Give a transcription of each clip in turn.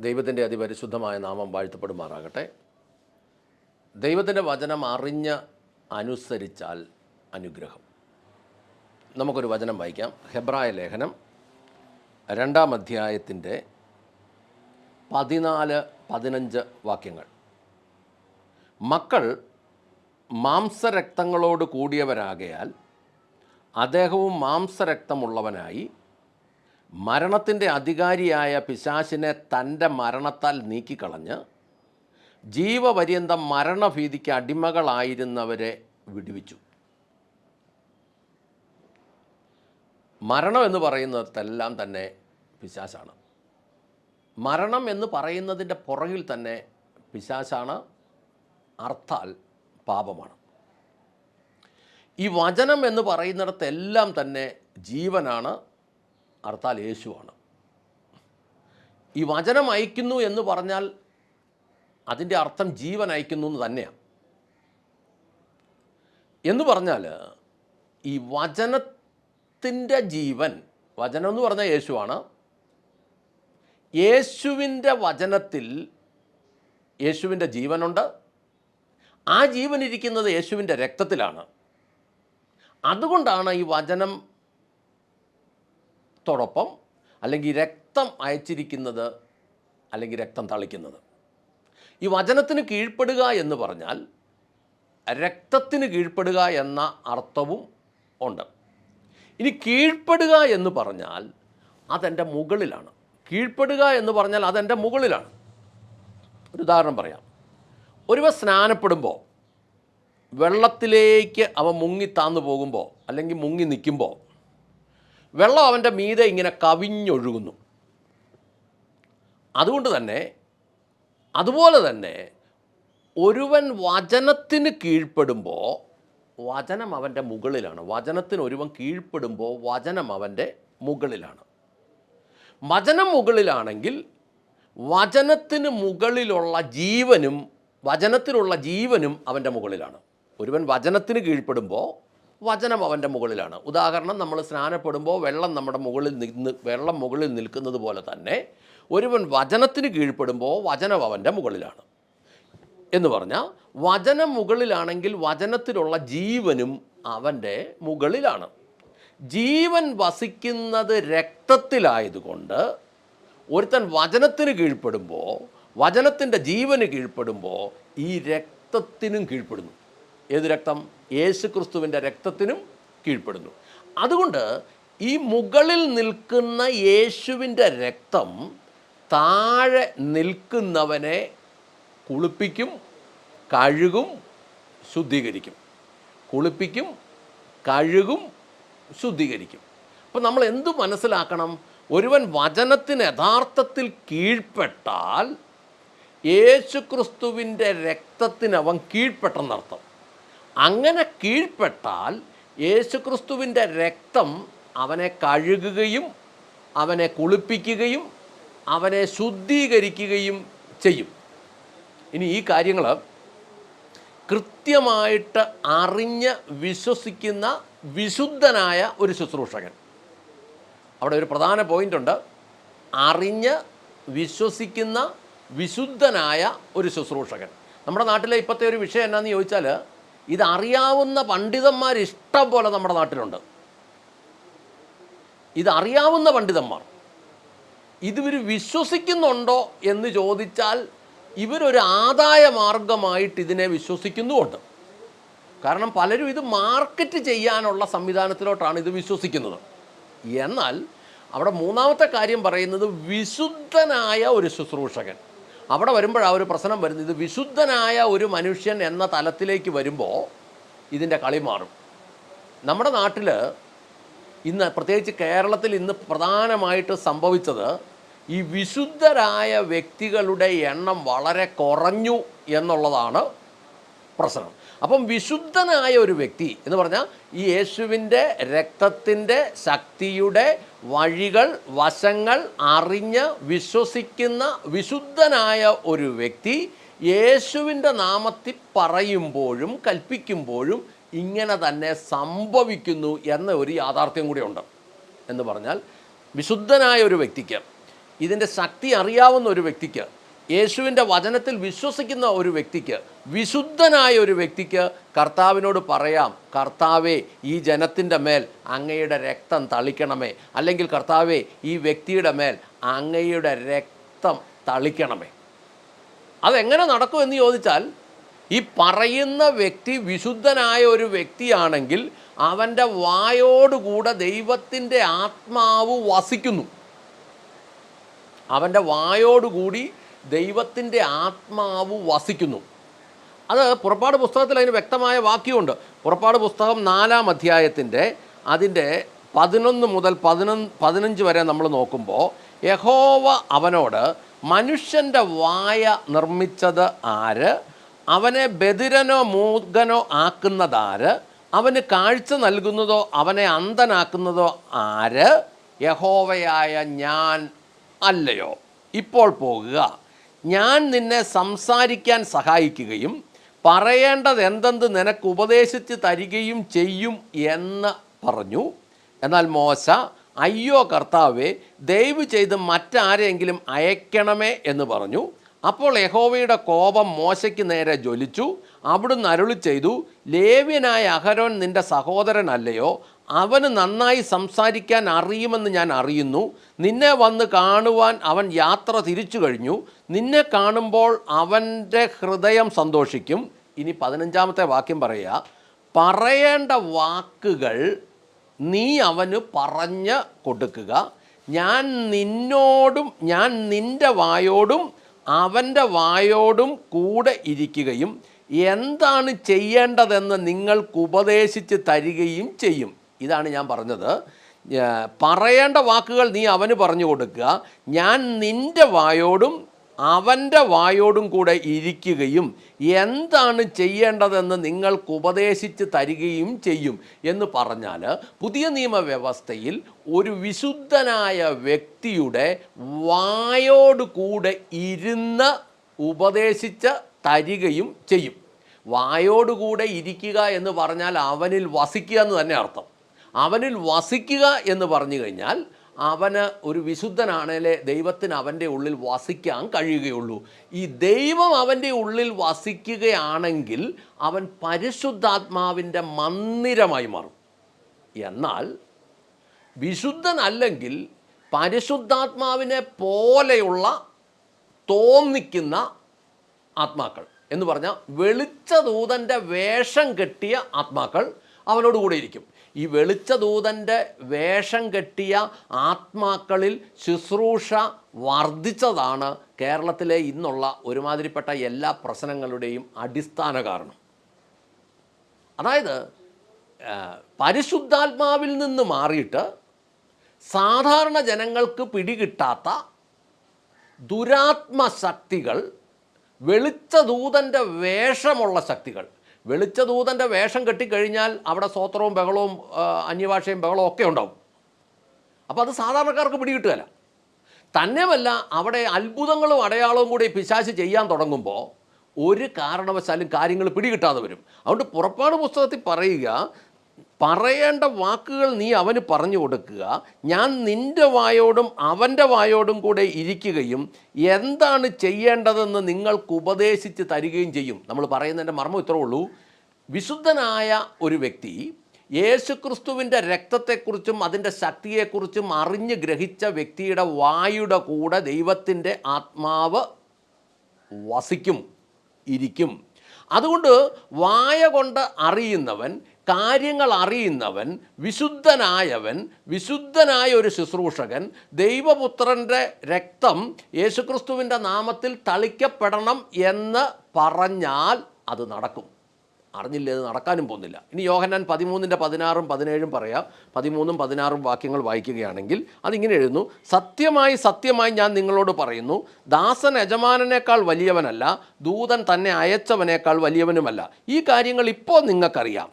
ദൈവത്തിന്റെ അതിപരിശുദ്ധമായ നാമം വാഴ്ത്തപ്പെടുമാറാകട്ടെ. ദൈവത്തിന്റെ വചനം അറിഞ്ഞ് അനുസരിച്ചാൽ അനുഗ്രഹം. നമുക്കൊരു വചനം വായിക്കാം. ഹെബ്രായ ലേഖനം രണ്ടാം അധ്യായത്തിന്റെ പതിനാല് പതിനഞ്ച് വാക്യങ്ങൾ. മക്കൾ മാംസരക്തങ്ങളോട് കൂടിയവരാകയാൽ അദ്ദേഹവും മാംസരക്തമുള്ളവനായി മരണത്തിന്റെ അധികാരിയായ പിശാശിനെ തന്റെ മരണത്താൽ നീക്കിക്കളഞ്ഞ് ജീവപര്യന്തം മരണഭീതിക്ക് അടിമകളായിരുന്നവരെ വിടുവിച്ചു. മരണം എന്ന് പറയുന്നിടത്തെല്ലാം തന്നെ പിശാശാണ്. മരണം എന്ന് പറയുന്നതിന്റെ പുറകിൽ തന്നെ പിശാശാണ് അർത്ഥാൽ പാപമാണ്. ഈ വചനം എന്ന് പറയുന്നിടത്തെല്ലാം തന്നെ ജീവനാണ് അർത്ഥാൽ യേശുവാണ്. ഈ വചനം അയക്കുന്നു എന്ന് പറഞ്ഞാൽ അതിന്റെ അർത്ഥം ജീവൻ അയക്കുന്നു എന്ന് തന്നെയാണ് എന്ന് പറഞ്ഞാൽ ഈ വചനത്തിന്റെ ജീവൻ വചനം എന്ന് പറഞ്ഞാൽ യേശുവാണ്. യേശുവിന്റെ വചനത്തിൽ യേശുവിന്റെ ജീവനുണ്ട്. ആ ജീവൻ ഇരിക്കുന്നത് യേശുവിന്റെ രക്തത്തിലാണ്. അതുകൊണ്ടാണ് ഈ വചനം ത്തോടൊപ്പം അല്ലെങ്കിൽ രക്തം അയച്ചിരിക്കുന്നത് അല്ലെങ്കിൽ രക്തം തളിക്കുന്നത്. ഈ വചനത്തിന് കീഴ്പ്പെടുക എന്ന് പറഞ്ഞാൽ രക്തത്തിന് കീഴ്പ്പെടുക എന്ന അർത്ഥവും ഉണ്ട്. ഇനി കീഴ്പ്പെടുക എന്ന് പറഞ്ഞാൽ അതെന്റെ മുകളിലാണ്. കീഴ്പ്പെടുക എന്ന് പറഞ്ഞാൽ അതെന്റെ മുകളിലാണ്. ഒരു ഉദാഹരണം പറയാം. ഒരുവ സ്നാനപ്പെടുമ്പോൾ വെള്ളത്തിലേക്ക് അവ മുങ്ങി താന്നു പോകുമ്പോൾ അല്ലെങ്കിൽ മുങ്ങി നിൽക്കുമ്പോൾ വെള്ളം അവന്റെ മീതെ ഇങ്ങനെ കവിഞ്ഞൊഴുകുന്നു. അതുകൊണ്ട് തന്നെ അതുപോലെ തന്നെ ഒരുവൻ വചനത്തിന് കീഴ്പ്പെടുമ്പോൾ വചനം അവന്റെ മുകളിലാണ്. വചനത്തിന് ഒരുവൻ കീഴ്പ്പെടുമ്പോൾ വചനം അവന്റെ മുകളിലാണ്. വചനം മുകളിലാണെങ്കിൽ വചനത്തിന് മുകളിലുള്ള ജീവനും വചനത്തിലുള്ള ജീവനും അവന്റെ മുകളിലാണ്. ഒരുവൻ വചനത്തിന് കീഴ്പ്പെടുമ്പോൾ വചനം അവന്റെ മുകളിലാണ്. ഉദാഹരണം നമ്മൾ സ്നാനപ്പെടുമ്പോൾ വെള്ളം നമ്മുടെ മുകളിൽ നിന്ന് വെള്ളം മുകളിൽ നിൽക്കുന്നത് പോലെ തന്നെ ഒരുവൻ വചനത്തിന് കീഴ്പ്പെടുമ്പോൾ വചനം അവന്റെ മുകളിലാണ്. എന്ന് പറഞ്ഞാൽ വചനം മുകളിലാണെങ്കിൽ വചനത്തിലുള്ള ജീവനും അവന്റെ മുകളിലാണ്. ജീവൻ വസിക്കുന്നത് രക്തത്തിലായതുകൊണ്ട് ഒരുത്തൻ വചനത്തിന് കീഴ്പ്പെടുമ്പോൾ വചനത്തിന്റെ ജീവന് കീഴ്പ്പെടുമ്പോൾ ഈ രക്തത്തിനും കീഴ്പ്പെടുന്നു. ഏത് രക്തം? യേശു ക്രിസ്തുവിന്റെ രക്തത്തിനും കീഴ്പ്പെടുന്നു. അതുകൊണ്ട് ഈ മുകളിൽ നിൽക്കുന്ന യേശുവിന്റെ രക്തം താഴെ നിൽക്കുന്നവനെ കുളിപ്പിക്കും കഴുകും ശുദ്ധീകരിക്കും. കുളിപ്പിക്കും കഴുകും ശുദ്ധീകരിക്കും. അപ്പോൾ നമ്മൾ എന്തു മനസ്സിലാക്കണം? ഒരുവൻ വചനത്തിന് യഥാർത്ഥത്തിൽ കീഴ്പ്പെട്ടാൽ യേശുക്രിസ്തുവിന്റെ രക്തത്തിന് അവൻ കീഴ്പ്പെട്ടെന്നർത്ഥം. അങ്ങനെ കീഴ്പ്പെട്ടാൽ യേശുക്രിസ്തുവിന്റെ രക്തം അവനെ കഴുകുകയും അവനെ കുളിപ്പിക്കുകയും അവനെ ശുദ്ധീകരിക്കുകയും ചെയ്യും. ഇനി ഈ കാര്യങ്ങൾ കൃത്യമായിട്ട് അറിഞ്ഞ് വിശ്വസിക്കുന്ന വിശുദ്ധനായ ഒരു ശുശ്രൂഷകൻ. അവിടെ ഒരു പ്രധാന പോയിന്റ് ഉണ്ട് അറിഞ്ഞ് വിശ്വസിക്കുന്ന വിശുദ്ധനായ ഒരു ശുശ്രൂഷകൻ. നമ്മുടെ നാട്ടിലെ ഇപ്പോഴത്തെ ഒരു വിഷയം എന്നാന്ന് ചോദിച്ചാൽ ഇതറിയാവുന്ന പണ്ഡിതന്മാർ ഇഷ്ടം പോലെ നമ്മുടെ നാട്ടിലുണ്ട്. ഇതറിയാവുന്ന പണ്ഡിതന്മാർ. ഇതിവർ വിശ്വസിക്കുന്നുണ്ടോ എന്ന് ചോദിച്ചാൽ ഇവരൊരു ആദായ മാർഗമായിട്ട് ഇതിനെ വിശ്വസിക്കുന്നുമുണ്ട്. കാരണം പലരും ഇത് മാർക്കറ്റ് ചെയ്യാനുള്ള സംവിധാനത്തിലോട്ടാണ് ഇത് വിശ്വസിക്കുന്നത്. എന്നാൽ അവിടെ മൂന്നാമത്തെ കാര്യം പറയുന്നത് വിശുദ്ധനായ ഒരു ശുശ്രൂഷകൻ. അവിടെ വരുമ്പോഴാണ് ഒരു പ്രശ്നം വരുന്നത്. ഇത് വിശുദ്ധനായ ഒരു മനുഷ്യൻ എന്ന തലത്തിലേക്ക് വരുമ്പോൾ ഇതിന്റെ കളി മാറും. നമ്മുടെ നാട്ടിൽ ഇന്ന് പ്രത്യേകിച്ച് കേരളത്തിൽ ഇന്ന് പ്രധാനമായിട്ട് സംഭവിച്ചത് ഈ വിശുദ്ധരായ വ്യക്തികളുടെ എണ്ണം വളരെ കുറഞ്ഞു എന്നുള്ളതാണ് പ്രശ്നം. അപ്പം വിശുദ്ധനായ ഒരു വ്യക്തി എന്ന് പറഞ്ഞാൽ ഈ യേശുവിന്റെ രക്തത്തിന്റെ ശക്തിയുടെ വഴികൾ വശങ്ങൾ അറിഞ്ഞ് വിശ്വസിക്കുന്ന വിശുദ്ധനായ ഒരു വ്യക്തി യേശുവിന്റെ നാമത്തിൽ പറയുമ്പോഴും കൽപ്പിക്കുമ്പോഴും ഇങ്ങനെ തന്നെ സംഭവിക്കുന്നു എന്ന ഒരു യാഥാർത്ഥ്യം കൂടിയുണ്ട് എന്ന് പറഞ്ഞാൽ വിശുദ്ധനായ ഒരു വ്യക്തിക്ക് ഇതിന്റെ ശക്തി അറിയാവുന്ന ഒരു വ്യക്തിക്ക് യേശുവിന്റെ വചനത്തിൽ വിശ്വസിക്കുന്ന ഒരു വ്യക്തിക്ക് വിശുദ്ധനായ ഒരു വ്യക്തിക്ക് കർത്താവിനോട് പറയാം കർത്താവേ ഈ ജനത്തിന്റെ മേൽ അങ്ങയുടെ രക്തം തളിക്കണമേ. അല്ലെങ്കിൽ കർത്താവേ ഈ വ്യക്തിയുടെ മേൽ അങ്ങയുടെ രക്തം തളിക്കണമേ. അതെങ്ങനെ നടക്കും എന്ന് ചോദിച്ചാൽ ഈ പറയുന്ന വ്യക്തി വിശുദ്ധനായ ഒരു വ്യക്തിയാണെങ്കിൽ അവന്റെ വായോടുകൂടെ ദൈവത്തിന്റെ ആത്മാവ് വസിക്കുന്നു. അവന്റെ വായോടുകൂടി ദൈവത്തിന്റെ ആത്മാവ് വസിക്കുന്നു. അത് പുറപ്പാട് പുസ്തകത്തിൽ അതിന് വ്യക്തമായ വാക്യമുണ്ട്. പുറപ്പാട് പുസ്തകം നാലാം അധ്യായത്തിന്റെ അതിന്റെ പതിനൊന്ന് മുതൽ പതിനൊന്ന് പതിനഞ്ച് വരെ നമ്മൾ നോക്കുമ്പോൾ യഹോവ അവനോട് മനുഷ്യന്റെ വായ നിർമ്മിച്ചത് ആര്? അവനെ ബദിരനോ മൂകനോ ആക്കുന്നതാര് അവന് കാഴ്ച നൽകുന്നതോ അവനെ അന്ധനാക്കുന്നതോ ആര്? യഹോവയായ ഞാൻ അല്ലയോ. ഇപ്പോൾ പോകുക. ഞാൻ നിന്നെ സംസാരിക്കാൻ സഹായിക്കുകയും പറയേണ്ടത് എന്തെന്ത് നിനക്ക് ഉപദേശിച്ച് തരികയും ചെയ്യും എന്ന് പറഞ്ഞു. എന്നാൽ മോശ അയ്യോ കർത്താവേ ദയവ് ചെയ്ത് മറ്റാരെങ്കിലും അയക്കണമേ എന്ന് പറഞ്ഞു. അപ്പോൾ യഹോവയുടെ കോപം മോശയ്ക്ക് നേരെ ജ്വലിച്ചു. അവിടുന്ന് അരുളി ചെയ്തു ലേവ്യനായ അഹരോൻ നിന്റെ സഹോദരനല്ലയോ? അവന് നന്നായി സംസാരിക്കാൻ അറിയുമെന്ന് ഞാൻ അറിയുന്നു. നിന്നെ വന്ന് കാണുവാൻ അവൻ യാത്ര തിരിച്ചു കഴിഞ്ഞു. നിന്നെ കാണുമ്പോൾ അവന്റെ ഹൃദയം സന്തോഷിക്കും. ഇനി പതിനഞ്ചാമത്തെ വാക്യം പറയുക. പറയേണ്ട വാക്കുകൾ നീ അവന് പറഞ്ഞ് കൊടുക്കുക. ഞാൻ നിന്നോടും ഞാൻ നിന്റെ വായോടും അവന്റെ വായോടും കൂടെ ഇരിക്കുകയും എന്താണ് ചെയ്യേണ്ടതെന്ന് നിങ്ങൾക്ക് ഉപദേശിച്ച് തരികയും ചെയ്യും. ഇതാണ് ഞാൻ പറഞ്ഞത്. പറയേണ്ട വാക്കുകൾ നീ അവന് പറഞ്ഞു കൊടുക്കുക. ഞാൻ നിന്റെ വായോടും അവന്റെ വായോടും കൂടെ ഇരിക്കുകയും എന്താണ് ചെയ്യേണ്ടതെന്ന് നിങ്ങൾക്ക് ഉപദേശിച്ച് തരികയും ചെയ്യും എന്ന് പറഞ്ഞാൽ പുതിയ നിയമവ്യവസ്ഥയിൽ ഒരു വിശുദ്ധനായ വ്യക്തിയുടെ വായോട് കൂടെ ഇരുന്ന് ഉപദേശിച്ച് തരികയും ചെയ്യും. വായോടുകൂടെ ഇരിക്കുക എന്ന് പറഞ്ഞാൽ അവനിൽ വസിക്കുക എന്ന് തന്നെ അർത്ഥം. അവനിൽ വസിക്കുക എന്ന് പറഞ്ഞു കഴിഞ്ഞാൽ അവന് ഒരു വിശുദ്ധനാണേലേ ദൈവത്തിന് അവന്റെ ഉള്ളിൽ വസിക്കാൻ കഴിയുകയുള്ളൂ. ഈ ദൈവം അവന്റെ ഉള്ളിൽ വസിക്കുകയാണെങ്കിൽ അവൻ പരിശുദ്ധാത്മാവിന്റെ മന്ദിരമായി മാറും. എന്നാൽ വിശുദ്ധനല്ലെങ്കിൽ പരിശുദ്ധാത്മാവിനെ പോലെയുള്ള തോന്നിക്കുന്ന ആത്മാക്കൾ എന്ന് പറഞ്ഞാൽ വെളിച്ചദൂതന്റെ വേഷം കെട്ടിയ ആത്മാക്കൾ അവനോട് ഇരിക്കും. ഈ വെളിച്ചദൂതന്റെ വേഷം കെട്ടിയ ആത്മാക്കളിൽ ശുശ്രൂഷ വർദ്ധിച്ചതാണ് കേരളത്തിലെ ഇന്നുള്ള ഒരുമാതിരിപ്പെട്ട എല്ലാ പ്രശ്നങ്ങളുടെയും അടിസ്ഥാന കാരണം. അതായത് പരിശുദ്ധാത്മാവിൽ നിന്ന് മാറിയിട്ട് സാധാരണ ജനങ്ങൾക്ക് പിടികിട്ടാത്ത ദുരാത്മശക്തികൾ വെളിച്ചദൂതന്റെ വേഷമുള്ള ശക്തികൾ വെളിച്ചദൂതന്റെ വേഷം കെട്ടിക്കഴിഞ്ഞാൽ അവിടെ സ്വോത്രവും ബഹളവും അന്യഭാഷയും ബഹളവും ഒക്കെ ഉണ്ടാവും. അപ്പോൾ അത് സാധാരണക്കാർക്ക് പിടികിട്ടുകയല്ല തന്നെയുമല്ല അവിടെ അത്ഭുതങ്ങളും അടയാളവും കൂടി പിശാശ് ചെയ്യാൻ തുടങ്ങുമ്പോൾ ഒരു കാരണവശാലും കാര്യങ്ങൾ പിടികിട്ടാതെ വരും. അതുകൊണ്ട് പുറപ്പാട് പുസ്തകത്തിൽ പറയുക പറയേണ്ട വാക്കുകൾ നീ അവന് പറഞ്ഞു കൊടുക്കുക. ഞാൻ നിന്റെ വായോടും അവന്റെ വായോടും കൂടെ ഇരിക്കുകയും എന്താണ് ചെയ്യേണ്ടതെന്ന് നിങ്ങൾക്ക് ഉപദേശിച്ച് തരികയും ചെയ്യും. നമ്മൾ പറയുന്നതിന്റെ മർമ്മം ഇത്രേ ഉള്ളൂ. വിശുദ്ധനായ ഒരു വ്യക്തി യേശുക്രിസ്തുവിന്റെ രക്തത്തെക്കുറിച്ചും അതിന്റെ ശക്തിയെക്കുറിച്ചും അറിഞ്ഞ് ഗ്രഹിച്ച വ്യക്തിയുടെ വായുടെ കൂടെ ദൈവത്തിന്റെ ആത്മാവ് വസിക്കും ഇരിക്കും. അതുകൊണ്ട് വായ കൊണ്ട് അറിയുന്നവൻ കാര്യങ്ങൾ അറിയുന്നവൻ വിശുദ്ധനായവൻ വിശുദ്ധനായ ഒരു ശുശ്രൂഷകൻ ദൈവപുത്രന്റെ രക്തം യേശുക്രിസ്തുവിന്റെ നാമത്തിൽ തളിക്കപ്പെടണം എന്ന് പറഞ്ഞാൽ അത് നടക്കും. അറിഞ്ഞില്ല ഇത് നടക്കാനും പോകുന്നില്ല. ഇനി യോഹന്നാൻ പതിമൂന്നിന്റെ പതിനാറും പതിനേഴും പറയാം. പതിമൂന്നും പതിനാറും വാക്യങ്ങൾ വായിക്കുകയാണെങ്കിൽ അതിങ്ങനെ എഴുതുന്നു സത്യമായി സത്യമായി ഞാൻ നിങ്ങളോട് പറയുന്നു ദാസൻ യജമാനനേക്കാൾ വലിയവനല്ല ദൂതൻ തന്നെ അയച്ചവനേക്കാൾ വലിയവനുമല്ല. ഈ കാര്യങ്ങൾ ഇപ്പോൾ നിങ്ങൾക്കറിയാം.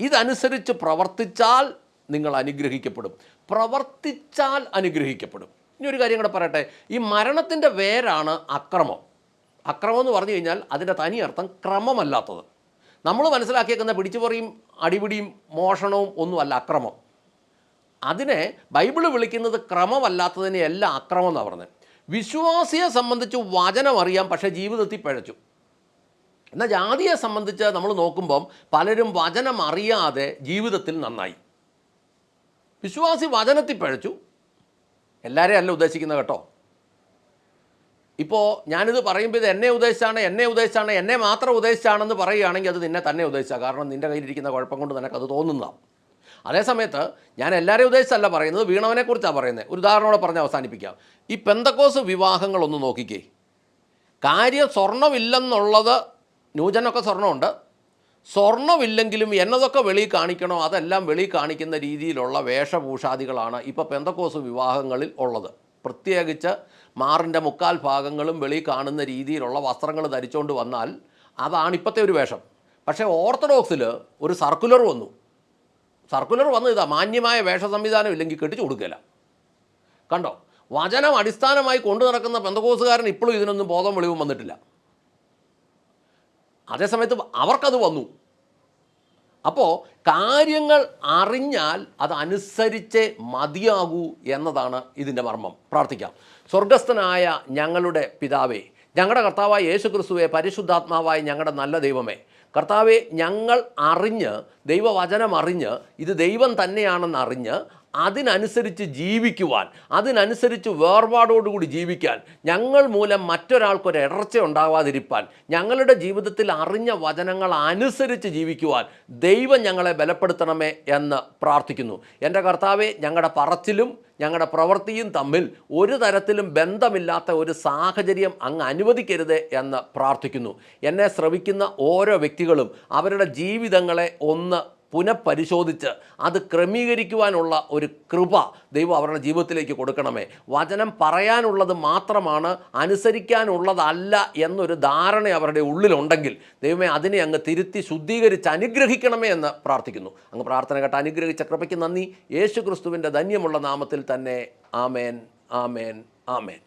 ഇതനുസരിച്ച് പ്രവർത്തിച്ചാൽ നിങ്ങൾ അനുഗ്രഹിക്കപ്പെടും. പ്രവർത്തിച്ചാൽ അനുഗ്രഹിക്കപ്പെടും. ഇനി ഒരു കാര്യം കൂടെ പറയട്ടെ. ഈ മരണത്തിന്റെ വേരാണ് അക്രമം. അക്രമം എന്ന് പറഞ്ഞു കഴിഞ്ഞാൽ അതിന്റെ തനി അർത്ഥം ക്രമമല്ലാത്തത്. നമ്മൾ മനസ്സിലാക്കിയേക്കുന്ന പിടിച്ചുപറിയും അടിപിടിയും മോഷണവും ഒന്നുമല്ല അക്രമം. അതിനെ ബൈബിൾ വിളിക്കുന്നത് ക്രമമല്ലാത്തതിനെ എല്ലാം അക്രമം എന്നാണ് പറഞ്ഞത്. വിശ്വാസിയെ സംബന്ധിച്ച് വചനം അറിയാം പക്ഷേ ജീവിതത്തിൽ പിഴച്ചു. എന്നാൽ ജാതിയെ സംബന്ധിച്ച് നമ്മൾ നോക്കുമ്പം പലരും വചനം അറിയാതെ ജീവിതത്തിൽ നന്നായി. വിശ്വാസി വചനത്തിൽ പിഴച്ചു. എല്ലാവരെയും അല്ല ഉദ്ദേശിക്കുന്നത് കേട്ടോ. ഇപ്പോൾ ഞാനിത് പറയുമ്പോൾ ഇത് എന്നെ ഉദ്ദേശിച്ചാണ് എന്നെ ഉദ്ദേശിച്ചാണ് എന്നെ മാത്രം ഉദ്ദേശിച്ചാണെന്ന് പറയുകയാണെങ്കിൽ അത് നിന്നെ തന്നെ ഉദ്ദേശിച്ചാണ് കാരണം നിന്റെ കയ്യിലിരിക്കുന്ന കുഴപ്പം കൊണ്ട് നിനക്കത് തോന്നുന്നതാണ് അതേസമയത്ത് ഞാൻ എല്ലാവരെയും ഉദ്ദേശിച്ചല്ല പറയുന്നത് വീണവനെക്കുറിച്ചാണ് പറയുന്നത്. ഒരു ഉദാഹരണോടെ പറഞ്ഞ് അവസാനിപ്പിക്കാം. ഈ പെന്തക്കോസ് വിവാഹങ്ങളൊന്ന് നോക്കിക്കേ. കാര്യം സ്വർണമില്ലെന്നുള്ളത് ന്യൂജനൊക്കെ സ്വർണമുണ്ട് സ്വർണമില്ലെങ്കിലും എന്നതൊക്കെ വെളി കാണിക്കണോ? അതെല്ലാം വെളി കാണിക്കുന്ന രീതിയിലുള്ള വേഷഭൂഷാദികളാണ് ഇപ്പോൾ പെന്തക്കോസ് വിവാഹങ്ങളിൽ ഉള്ളത്. പ്രത്യേകിച്ച് മാറിന്റെ മുക്കാൽ ഭാഗങ്ങളും വെളി കാണുന്ന രീതിയിലുള്ള വസ്ത്രങ്ങൾ ധരിച്ചുകൊണ്ട് വന്നാൽ അതാണ് ഇപ്പോഴത്തെ ഒരു വേഷം. പക്ഷേ ഓർത്തഡോക്സിൽ ഒരു സർക്കുലർ വന്നു. സർക്കുലർ വന്നു ഇതാ മാന്യമായ വേഷ സംവിധാനം ഇല്ലെങ്കിൽ കെട്ടിച്ചു കൊടുക്കില്ല കണ്ടോ? വചനം അടിസ്ഥാനമായി കൊണ്ടു നടക്കുന്ന പെന്തകോസുകാരൻ ഇപ്പോഴും ഇതിനൊന്നും ബോധം വെളിവും വന്നിട്ടില്ല. അതേസമയത്ത് അവർക്കത് വന്നു. അപ്പോൾ കാര്യങ്ങൾ അറിഞ്ഞാൽ അത് മതിയാകൂ എന്നതാണ് ഇതിന്റെ മർമ്മം. പ്രാർത്ഥിക്കാം. സ്വർഗസ്ഥനായ ഞങ്ങളുടെ പിതാവേ ഞങ്ങളുടെ കർത്താവായ യേശു ക്രിസ്തുവെ പരിശുദ്ധാത്മാവായ ഞങ്ങളുടെ നല്ല ദൈവമേ കർത്താവെ ഞങ്ങൾ അറിഞ്ഞ് ദൈവവചനം അറിഞ്ഞ് ഇത് ദൈവം തന്നെയാണെന്ന് അറിഞ്ഞ് അതിനനുസരിച്ച് ജീവിക്കുവാൻ അതിനനുസരിച്ച് വേർപാടോടുകൂടി ജീവിക്കാൻ ഞങ്ങൾ മൂലം മറ്റൊരാൾക്കൊരു ഇടർച്ച ഉണ്ടാവാതിരിപ്പാൻ ഞങ്ങളുടെ ജീവിതത്തിൽ അറിഞ്ഞ വചനങ്ങൾ അനുസരിച്ച് ജീവിക്കുവാൻ ദൈവം ഞങ്ങളെ ബലപ്പെടുത്തണമേ എന്ന് പ്രാർത്ഥിക്കുന്നു. എന്റെ കർത്താവെ ഞങ്ങളുടെ പറച്ചിലും ഞങ്ങളുടെ പ്രവൃത്തിയും തമ്മിൽ ഒരു തരത്തിലും ബന്ധമില്ലാത്ത ഒരു സാഹചര്യം അങ്ങ് അനുവദിക്കരുത് എന്ന് പ്രാർത്ഥിക്കുന്നു. എന്നെ ശ്രവിക്കുന്ന ഓരോ വ്യക്തികളും അവരുടെ ജീവിതങ്ങളെ ഒന്ന് പുനഃപരിശോധിച്ച് അത് ക്രമീകരിക്കുവാനുള്ള ഒരു കൃപ ദൈവം അവരുടെ ജീവിതത്തിലേക്ക് കൊടുക്കണമേ. വചനം പറയാനുള്ളത് മാത്രമാണ് അനുസരിക്കാനുള്ളതല്ല എന്നൊരു ധാരണ അവരുടെ ഉള്ളിലുണ്ടെങ്കിൽ ദൈവമേ അതിനെ അങ്ങ് തിരുത്തി ശുദ്ധീകരിച്ച് അനുഗ്രഹിക്കണമേ എന്ന് പ്രാർത്ഥിക്കുന്നു. അങ്ങ് പ്രാർത്ഥന കേട്ട് അനുഗ്രഹിച്ച കൃപയ്ക്ക് നന്ദി. യേശു ക്രിസ്തുവിന്റെ ധന്യമുള്ള നാമത്തിൽ തന്നെ ആമേൻ ആമേൻ ആമേൻ.